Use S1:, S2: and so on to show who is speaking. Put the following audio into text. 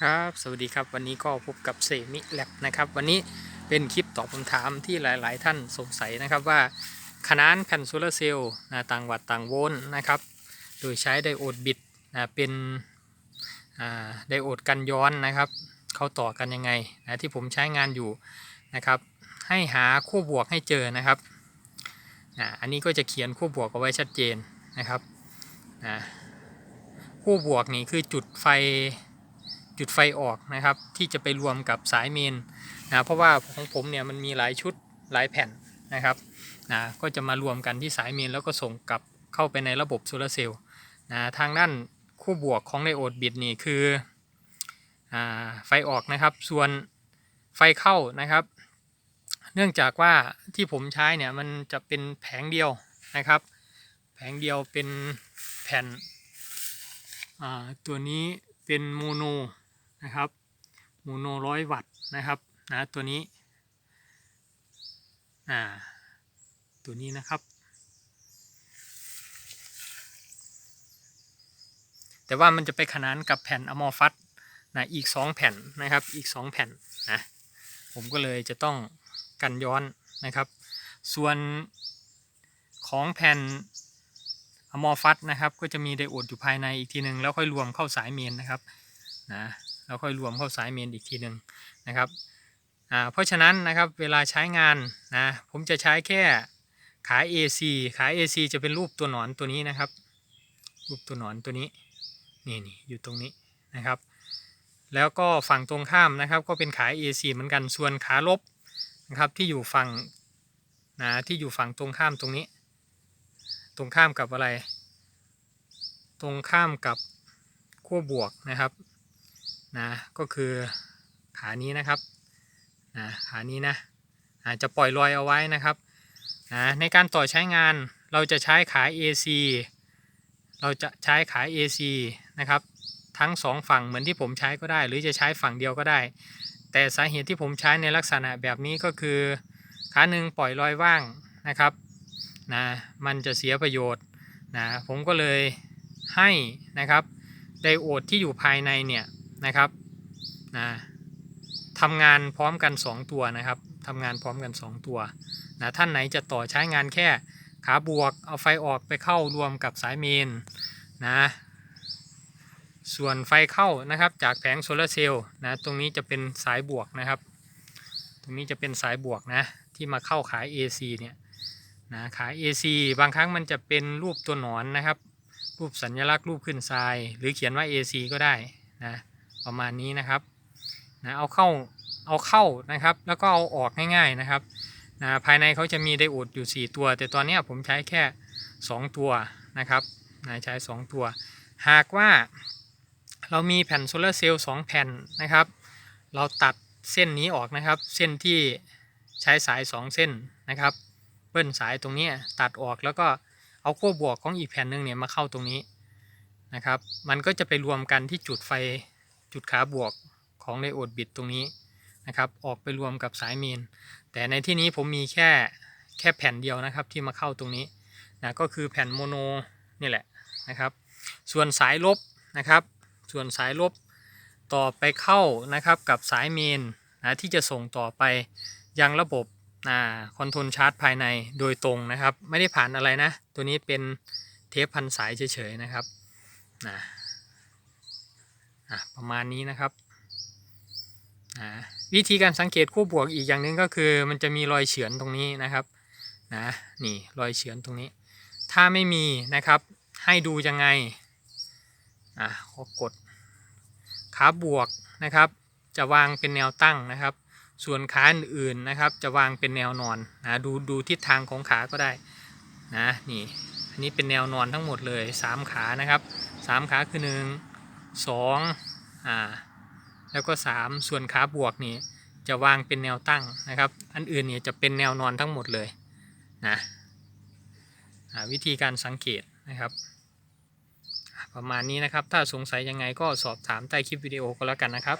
S1: ครับสวัสดีครับวันนี้ก็พบกับเซมิแลบนะครับ วันนี้เป็นคลิปตอบคำถามที่หลาย ๆ ท่านสงสัยนะครับว่าขนานแผ่นโซลาร์เซลล์นะต่างวัดต่างโวลต์นะครับ โดยใช้ไดโอดบิดนะเป็นไดโอดกันย้อนนะครับ เข้าต่อกันยังไงนะที่ผมใช้งานอยู่นะครับ ให้หาขั้วบวกให้เจอนะครับอ่าอันนี้ก็จะเขียนขั้วบวกเอาไว้ชัดเจนนะครับอ่าขั้วบวกนี่คือจุดไฟ จุดไฟออกนะครับ ที่จะไปรวมกับสายเมนนะเพราะว่าของผมเนี่ยมันมีหลายชุดหลายแผ่นนะครับนะก็จะมารวมกันที่สายเมนแล้วก็ส่งกลับเข้าไปในระบบโซลาร์เซลล์นะทางด้านคู่บวกของไดโอดบิดนี่คืออไฟออกนะครับ ส่วนไฟเข้านะครับ เนื่องจากว่าที่ผมใช้เนี่ยมันจะเป็นแผงเดียวนะครับ แผงเดียวเป็นแผ่นตัวนี้เป็นโมโน นะครับโมโนร้อยวัตต์นะครับนะตัวนี้อ่าตัวนี้นะครับ แต่ว่ามันจะไปขนานกับแผ่นอะมอฟัสนะอีก 2 แผ่นนะครับอีก 2 แผ่นนะผมก็เลยจะต้องกันย้อนนะครับ ส่วนของแผ่นอะมอฟัสนะครับ ก็จะมีไดโอดอยู่ภายในอีกทีหนึ่งแล้วค่อยรวมเข้าสายเมนนะครับนะ แล้วค่อยรวมเข้าสายเมนอีกทีหนึ่งนะครับเพราะฉะนั้นนะครับเวลาใช้งานนะผมจะใช้แค่ขา AC ขา AC จะเป็นรูปตัวหนอนตัวนี้นะครับ รูปตัวหนอนตัวนี้นี่นี่อยู่ตรงนี้นะครับ แล้วก็ฝั่งตรงข้ามนะครับ ก็เป็นขา AC เหมือนกันส่วนขาลบนะครับที่อยู่ฝั่งนะที่อยู่ฝั่งตรงข้ามตรงนี้ ตรงข้ามกับอะไร ตรงข้ามกับขั้วบวกนะครับ นะก็คือขานี้นะครับนะขานี้นะอาจจะปล่อยลอยเอาไว้นะครับนะในการต่อใช้งานเราจะใช้ขา AC เราจะใช้ขา AC นะครับทั้งสองฝั่งเหมือนที่ผมใช้ก็ได้ หรือจะใช้ฝั่งเดียวก็ได้ แต่สาเหตุที่ผมใช้ในลักษณะแบบนี้ก็คือ ขาหนึ่งปล่อยลอยว่างนะครับนะมันจะเสียประโยชน์นะผมก็เลยให้นะครับไดโอดที่อยู่ภายในเนี่ย นะครับนะทำงานพร้อมกัน 2 ตัวนะครับทำงานพร้อมกัน 2 ตัวนะท่านไหนจะต่อใช้งานแค่ขาบวกเอาไฟออกไปเข้ารวมกับสายเมนนะส่วนไฟเข้านะครับจากแผงโซลาร์เซลล์นะตรงนี้จะเป็นสายบวกนะครับ ตรงนี้จะเป็นสายบวกนะที่มาเข้าขาย AC เนี่ยนะขาย AC บางครั้งมันจะเป็นรูปตัวหนอนนะครับ รูปสัญลักษณ์รูปขึ้นทราย หรือเขียนว่า AC ก็ได้นะ ประมาณนี้นะครับนะเอาเข้าเอาเข้านะครับ แล้วก็เอาออกง่ายๆนะครับนะภายในเขาจะมีไดโอดอยู่ 4 ตัว แต่ตอนนี้ผมใช้แค่ 2 ตัวนะครับนะใช้ 2 ตัว หากว่าเรามีแผ่นโซลาร์เซลล์2แผ่นนะครับ เราตัดเส้นนี้ออกนะครับ เส้นที่ใช้สาย 2 เส้นนะครับเบิ้ลสายตรงนี้ตัดออกแล้วก็เอาขั้วบวกของอีกแผ่นหนึ่งเนี่ยมาเข้าตรงนี้นะครับ มันก็จะไปรวมกันที่จุดไฟ จุดขาบวกของไดโอดบิดตรงนี้นะครับ ออกไปรวมกับสายเมน แต่ในที่นี้ผมมีแค่แค่แผ่นเดียวนะครับที่มาเข้าตรงนี้นะก็คือแผ่นโมโนนี่แหละนะครับ ส่วนสายลบนะครับ ส่วนสายลบต่อไปเข้านะครับกับสายเมนนะที่จะส่งต่อไปยังระบบคอนโทรลชาร์จภายในโดยตรงนะครับ ไม่ได้ผ่านอะไรนะ ตัวนี้เป็นเทปพันสายเฉยๆนะครับนะ อะประมาณนี้นะครับนะวิธีการสังเกตคู่บวกอีกอย่างหนึ่งก็คือ มันจะมีรอยเฉือนตรงนี้นะครับนะนี่รอยเฉือนตรงนี้ ถ้าไม่มีนะครับให้ดูยังไงอะขอกดขาบวกนะครับ จะวางเป็นแนวตั้งนะครับ ส่วนขาอื่นๆนะครับ จะวางเป็นแนวนอนนะดูดูทิศทางของขาก็ได้นะนี่อันนี้เป็นแนวนอนทั้งหมดเลย 3 ขานะครับ 3 ขาคือ1 2อ่าแล้วก็ 3 ส่วนขาบวกนี่จะวางเป็นแนวตั้งนะครับ อันอื่นเนี่ยจะเป็นแนวนอนทั้งหมดเลยนะวิธีการสังเกตนะครับ ประมาณนี้นะครับ ถ้าสงสัยยังไงก็สอบถามใต้คลิปวิดีโอก็แล้วกันนะครับ